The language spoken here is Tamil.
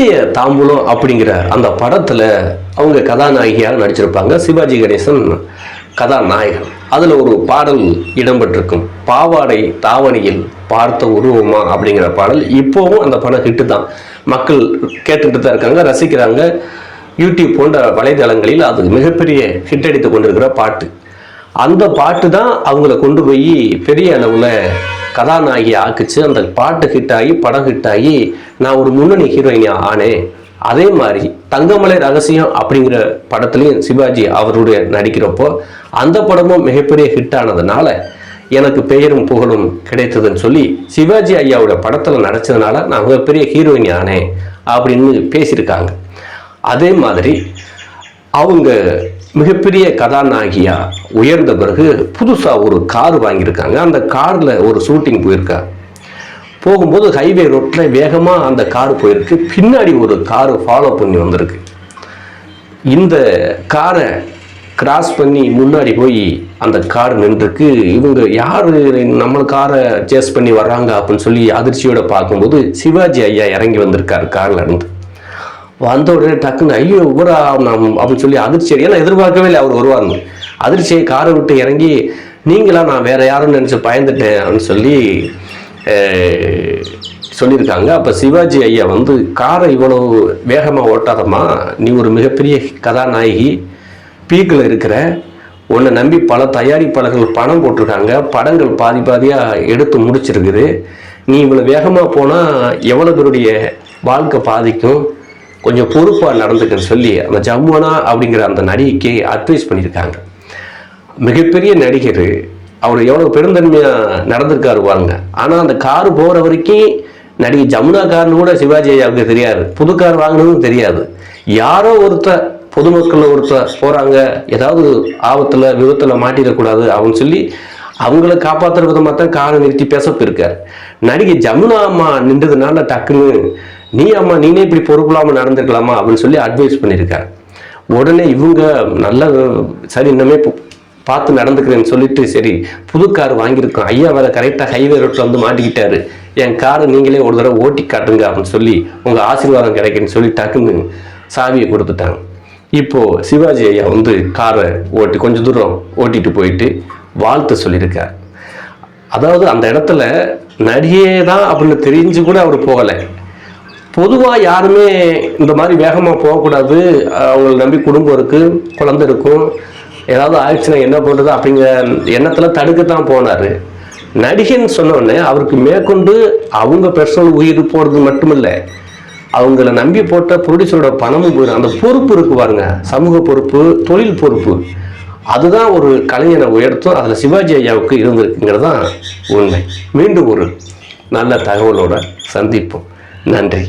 நிச்சய தாம்பூலம் அப்படிங்கிற அந்த படத்தில் அவங்க கதாநாயகியாக நடிச்சிருப்பாங்க. சிவாஜி கணேசன் கதாநாயகன். அதில் ஒரு பாடல் இடம்பெற்றிருக்கும். பாவாடை தாவணியில் பார்த்த உருவமா அப்படிங்கிற பாடல் இப்போவும் அந்த படம் ஹிட்டு தான். மக்கள் கேட்டுட்டு தான் இருக்காங்க ரசிக்கிறாங்க. யூடியூப் போன்ற வலைதளங்களில் அது மிகப்பெரிய ஹிட் அடித்து கொண்டிருக்கிற பாட்டு. அந்த பாட்டு தான் அவங்கள கொண்டு போய் பெரிய அளவில் கதாநாயகி ஆக்குச்சு அந்த பாட்டு ஹிட் ஆகி படம் ஹிட் ஆகி நான் ஒரு முன்னணி ஹீரோயினியா ஆனேன். அதே மாதிரி தங்கமலை ரகசியம் அப்படிங்கிற படத்துலையும் சிவாஜி அவருடைய நடிக்கிறப்போ அந்த படமும் மிகப்பெரிய ஹிட் ஆனதுனால எனக்கு பெயரும் புகழும் கிடைத்ததுன்னு சொல்லி சிவாஜி ஐயாவோட படத்தில் நடிச்சதுனால நான் மிகப்பெரிய ஹீரோயின் ஆனேன் அப்படின்னு பேசியிருக்காங்க. அதே மாதிரி அவங்க மிகப்பெரிய கதாநாயகியா உயர்ந்த பிறகு புதுசாக ஒரு கார் வாங்கியிருக்காங்க. அந்த காரில் ஒரு ஷூட்டிங் போயிருக்கா. போகும்போது ஹைவே ரோட்டில் வேகமாக அந்த கார் போயிருக்கு. பின்னாடி ஒரு கார் ஃபாலோ பண்ணி வந்திருக்கு. இந்த காரை கிராஸ் பண்ணி முன்னாடி போய் அந்த கார் நின்றுக்கு இவங்க யார்? நம்ம காரை சேஸ் பண்ணி வர்றாங்க அப்படின்னு சொல்லி அதிர்ச்சியோட பார்க்கும்போது சிவாஜி ஐயா இறங்கி வந்திருக்காரு கார்லேருந்து இருந்து. வந்த உடனே டக்குன்னு ஐயோ ஊரா நம் அப்படின்னு சொல்லி அதிர்ச்சி ஏன்னா எதிர்பார்க்கவே இல்லை அவர் வருவார்னு அதிர்ச்சியை காரை விட்டு இறங்கி நீங்களா நான் வேற யாரும் நினச்சி பயந்துட்டேன் அப்படின்னு சொல்லி சொல்லியிருக்காங்க. அப்போ சிவாஜி ஐயா வந்து காரை இவ்வளவு வேகமாக ஓட்டாதம்மா. நீ ஒரு மிகப்பெரிய கதாநாயகி. பீக்கில் இருக்கிற உன்னை நம்பி பல தயாரிப்பாளர்கள் பணம் போட்டிருக்காங்க. படங்கள் பாதி பாதியாக எடுத்து முடிச்சிருக்குது. நீ இவ்வளோ வேகமாக போனால் எவ்வளோ பேருடைய வாழ்க்கை பாதிக்கும்? கொஞ்சம் பொறுப்பாக நடந்துக்கன்னு சொல்லி அந்த ஜமுனா அப்படிங்கிற அந்த நடிகைக்கு அட்வைஸ் பண்ணியிருக்காங்க. மிகப்பெரிய நடிகர் அவர் எவ்வளோ பெருந்தன்மையாக நடந்திருக்காரு பாருங்க. ஆனால் அந்த கார் போகிற வரைக்கும் நடிகை ஜமுனா கார்னு கூட சிவாஜி ஐயாவுக்கு தெரியாது. புது கார் வாங்கினதும் தெரியாது. யாரோ ஒருத்தர் பொதுமக்கள் ஒருத்தர் போகிறாங்க ஏதாவது ஆபத்தில் விபத்தில் மாட்டிடக்கூடாது அப்படின்னு சொல்லி அவங்கள காப்பாற்றுற விதமாக தான் காரை நிறுத்தி பேசப்போயிருக்கார் நடிகை ஜமுனா அம்மா நின்றதுனால டக்குன்னு நீ அம்மா நீனே இப்படி பொறுப்பில்லாமல் நடந்துக்கலாமா அப்படின்னு சொல்லி அட்வைஸ் பண்ணியிருக்காரு உடனே இவங்க நல்ல சரி இன்னமே பார்த்து நடந்துக்கிறேன்னு சொல்லிட்டு சரி புது கார் வாங்கியிருக்கோம். ஐயா வேற கரெக்டாக ஹைவே ரோட்டில் வந்து மாட்டிக்கிட்டாரு. என் காரை நீங்களே ஒரு தடவை ஓட்டி காட்டுங்க அப்படின்னு சொல்லி உங்கள் ஆசீர்வாதம் கிடைக்குன்னு சொல்லி டக்குன்னு சாவியை கொடுத்துட்டாங்க. இப்போது சிவாஜி ஐயா வந்து காரை ஓட்டி கொஞ்சம் தூரம் ஓட்டிட்டு போயிட்டு வாழ்த்து சொல்லியிருக்கார். அதாவது அந்த இடத்துல நடிகே தான் அப்படின்னு தெரிஞ்சு கூட அவர் போகலை. பொதுவாக யாருமே இந்த மாதிரி வேகமாக போகக்கூடாது. அவங்கள நம்பி குடும்பம் இருக்குது குழந்தை இருக்கும் ஏதாவது ஆயிடுச்சுன்னா என்ன பண்ணுறது அப்படிங்கிற எண்ணத்தில் தடுக்கத்தான் போனார். நடிகைன்னு சொன்னோடனே அவருக்கு மேற்கொண்டு அவங்க பெர்சனல் உயிர் போகிறது மட்டுமில்ல அவங்கள நம்பி போட்ட ப்ரொடியூசரோட பணமும் போயிடும் அந்த பொறுப்பு இருக்கு பாருங்க சமூக பொறுப்பு தொழில் பொறுப்பு. அதுதான் ஒரு கலைஞனை உயர்த்தும். அதில் சிவாஜி ஐயாவுக்கு இருந்திருக்குங்கிறது தான் உண்மை. மீண்டும் ஒரு நல்ல தகவலோட சந்திப்போம். நன்றி.